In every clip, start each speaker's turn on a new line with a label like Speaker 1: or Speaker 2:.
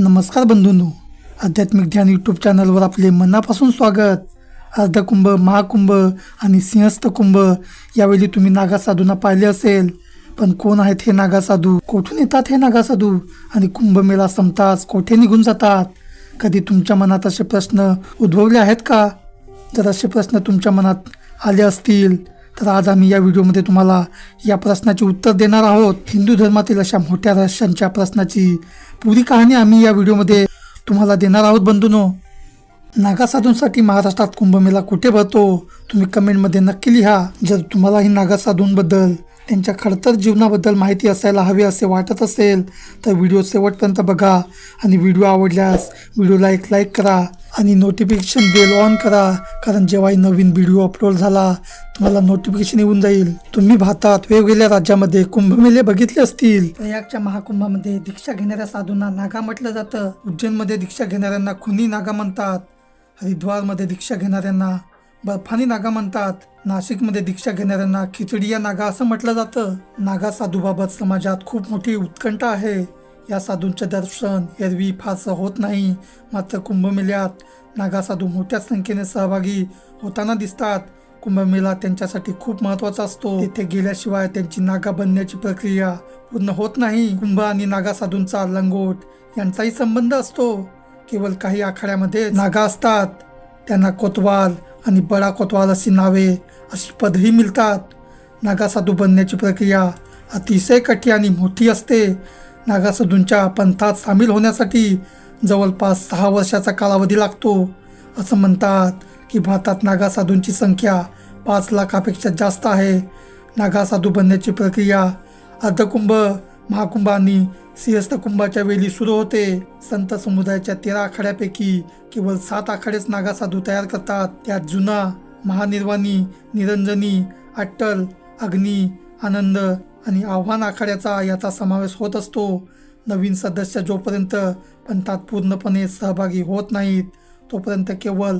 Speaker 1: नमस्कार बंधूंनो. आध्यात्मिक ध्यान यूट्यूब चॅनलवर आपले मनापासून स्वागत. अर्धकुंभ महाकुंभ आणि सिंहस्थ कुंभ यावेळी तुम्ही नागा साधूंना पाहिले असेल. पण कोण आहेत हे नागा साधू कोठून येतात हे नागा साधू आणि कुंभमेळा संपताच कोठे निघून जातात? कधी तुमच्या मनात असे प्रश्न उद्भवले आहेत का? जर असे प्रश्न तुमच्या मनात आले असतील तर आज आम्ही या व्हिडिओमध्ये तुम्हाला या प्रश्नाचे उत्तर देणार आहोत. हिंदू धर्मातील अशा मोठ्या रहस्यांच्या प्रश्नाची पुरी कहाणी आम्ही या व्हिडिओमध्ये तुम्हाला देणार आहोत बंधूनो. नागा साधूंसाठी महाराष्ट्रात कुंभमेळा कुठे भरतो? तुम्ही कमेंटमध्ये नक्की लिहा. जर तुम्हालाही नागा साधूंबद्दल त्यांच्या खडतर जीवनाबद्दल माहिती असायला हवी असे वाटत असेल तर व्हिडिओ शेवटपर्यंत बघा. आणि व्हिडिओ आवडल्यास व्हिडिओला एक लाईक करा. आणि नोटिफिकेशन बेल ऑन करा. कारण जेव्हाही नवीन व्हिडिओ अपलोड झाला तुम्हाला नोटिफिकेशन येऊन जाईल. तुम्ही भारतात वेगवेगळ्या राज्यामध्ये कुंभमेले बघितले असतील. प्रयागच्या महाकुंभामध्ये दीक्षा घेणाऱ्या साधूंना नागा म्हटलं जातं. उज्जैनमध्ये दीक्षा घेणाऱ्यांना खुनी नागा म्हणतात. हरिद्वारमध्ये दीक्षा घेणाऱ्यांना बर्फानी नागा म्हणतात. नाशिकमध्ये दीक्षा घेणाऱ्यांना खिचडी या नागा असं म्हटलं जातं. नागा साधूबाबत समाजात खूप मोठी उत्कंठा आहे. या साधूंचे दर्शन एरवी फारसं होत नाही. मात्र कुंभमेळ्यात नागा साधू मोठ्या संख्येने सहभागी होताना दिसतात. कुंभमेळा त्यांच्यासाठी खूप महत्त्वाचा असतो. तिथे गेल्याशिवाय त्यांची नागा बनण्याची प्रक्रिया पूर्ण होत नाही. कुंभ आणि नागा साधूंचा लंगोट यांचाही संबंध असतो. केवळ काही आखाड्यामध्ये नागा असतात. त्यांना कोतवाल आणि बडा कोतवाल अशी नावे अशी पदवी मिळतात. नागा साधू बनण्याची प्रक्रिया अतिशय कठी आणि मोठी असते. नागा साधूंच्या पंथात सामील होण्यासाठी जवळपास सहा वर्षाचा कालावधी लागतो. असं म्हणतात की भारतात नागा साधूंची संख्या पाच लाखापेक्षा जास्त आहे. नागा साधू बनण्याची प्रक्रिया अर्धकुंभ महाकुंभांनी सिंहस्थ कुंभाच्या वेळी सुरू होते. संत समुदायाच्या तेरा आखाड्यापैकी केवळ सात आखाडेच नागासाधू तयार करतात. त्यात जुना महानिर्वाणी निरंजनी अट्टल अग्नी आनंद आणि आव्हान आखाड्याचा याचा समावेश होत असतो. नवीन सदस्य जोपर्यंत पंथात पूर्णपणे सहभागी होत नाहीत तोपर्यंत केवळ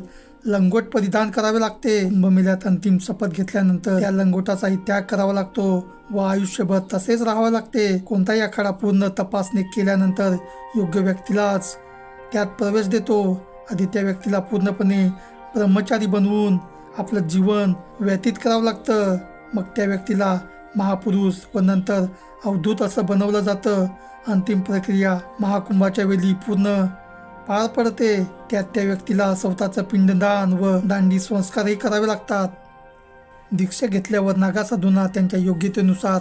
Speaker 1: लंगोट परिधान करावे लागते. कुंभमेळ्यात अंतिम शपथ घेतल्यानंतर त्या लंगोटाचाही त्याग करावा लागतो. व आयुष्यभर तसेच राहावे लागते. कोणताही आखाडा पूर्ण तपासणी केल्यानंतर योग्य व्यक्तीलाच त्यात प्रवेश देतो. आधी त्या व्यक्तीला पूर्णपणे ब्रह्मचारी बनवून आपलं जीवन व्यतीत करावं लागतं. मग त्या व्यक्तीला महापुरुष व नंतर अवधूत असं बनवलं जातं. अंतिम प्रक्रिया महाकुंभाच्या वेळी पूर्ण पार पडते त्यात त्या व्यक्तीला स्वतःचं पिंडदान व दांडी संस्कारही करावे लागतात. दीक्षा घेतल्यावर नागा साधूंना त्यांच्या योग्यतेनुसार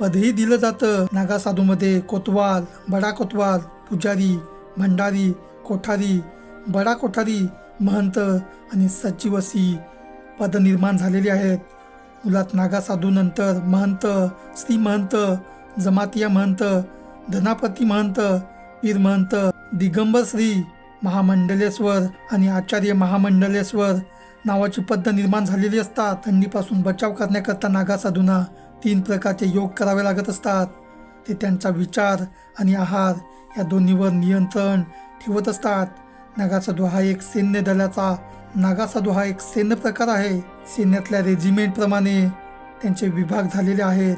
Speaker 1: पदही दिलं जातं. नागा साधूमध्ये कोतवाल बडा कोतवाल पुजारी भंडारी कोठारी बडा कोठारी महंत आणि सचिव अशी पद निर्माण झालेली आहेत. मुलात नागा महंत श्री महंत जमातिया महंत धनापती महंत पीर दिगंबर श्री महामंडलेश्वर आणि आचार्य महामंडलेश्वर नावाची पद्धत निर्माण झालेली असतात. थंडीपासून बचाव करण्याकरता नागा साधूंना तीन प्रकारचे योग करावे लागत असतात. ते त्यांचा विचार आणि आहार या दोन्हीवर नियंत्रण ठेवत असतात. नागासाधू हा एक सैन्य दलाचा नागासाधू हा एक सैन्य प्रकार आहे. सैन्यातल्या रेजिमेंटप्रमाणे त्यांचे विभाग झालेले आहेत.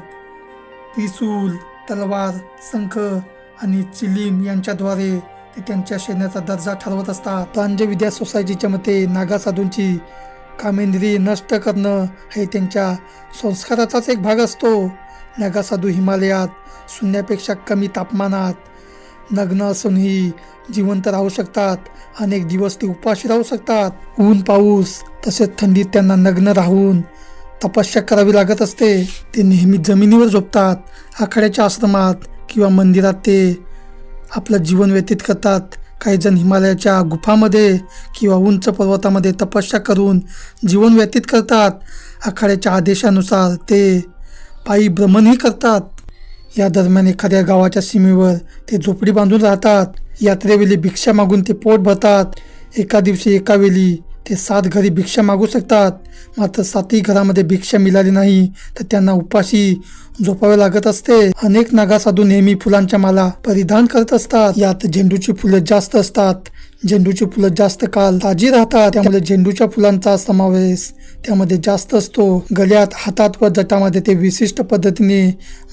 Speaker 1: त्रिशूल तलवार शंख आणि चिलीम यांच्याद्वारे ते त्यांच्या सैन्याचा दर्जा ठरवत असतात. तांजे विद्या सोसायटीच्या मते नागा साधूंची नष्ट करणं हे त्यांच्या संस्काराचाच एक भाग असतो. नागा साधू हिमालयात शून्यापेक्षा कमी तापमानात नग्न असूनही जिवंत राहू शकतात. अनेक दिवस ते उपाशी राहू शकतात. ऊन पाऊस तसेच थंडीत त्यांना नग्न राहून तपस्या करावी लागत असते. ते नेहमी जमिनीवर झोपतात. आखाड्याच्या आश्रमात किंवा मंदिरात ते आपलं जीवन व्यतीत करतात. काही जण हिमालयाच्या गुफामध्ये किंवा उंच पर्वतामध्ये तपस्या करून जीवन व्यतीत करतात. आखाड्याच्या आदेशानुसार ते पायी भ्रमणही करतात. या दरम्यान एखाद्या गावाच्या सीमेवर ते झोपडी बांधून राहतात. यात्रेवेळी भिक्षा मागून ते पोट भरतात. एका दिवशी एका वेळी ते सात घरी भिक्षा मागू शकतात. मात्र सातही घरामध्ये भिक्षा मिळाली नाही तर त्यांना उपाशी झोपावे लागत असते. अनेक नागा साधू नेहमी फुलांच्या माला परिधान करत असतात. यात झेंडूची फुलं जास्त असतात. झेंडूची फुलं जास्त काळ ताजी राहतात. त्यामुळे झेंडूच्या फुलांचा समावेश त्यामध्ये जास्त असतो. गळ्यात हातात व जटामध्ये ते विशिष्ट पद्धतीने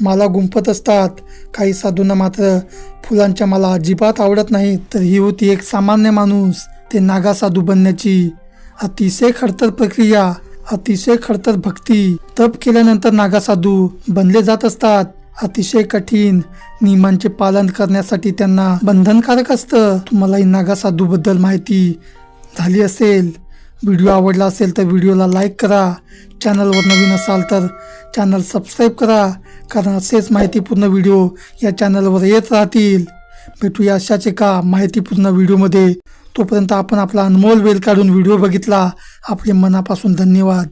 Speaker 1: माला गुंफत असतात. काही साधूंना मात्र फुलांच्या माला अजिबात आवडत नाही तर ही होती एक सामान्य माणूस ते नागा साधू बनण्याची अतिशय खडतर प्रक्रिया अतिशय खडतर भक्ती. तप केल्यानंतर नागासाधू बनले जात असतात. अतिशय कठीण. नियमांचे पालन करण्यासाठी त्यांना बंधनकारक असतं. तुम्हालाही नागा बद्दल माहिती झाली असेल. व्हिडिओ आवडला असेल तर व्हिडिओला लाईक करा. चॅनलवर नवीन असाल तर चॅनल सबस्क्राईब करा. कारण असेच माहितीपूर्ण व्हिडिओ या चॅनलवर येत राहतील. भेटूया अशाच एका माहितीपूर्ण व्हिडिओमध्ये. तोपर्यंत आपण आपला अनमोल वेळ काढून व्हिडिओ बघितला. आपले मनापासून धन्यवाद.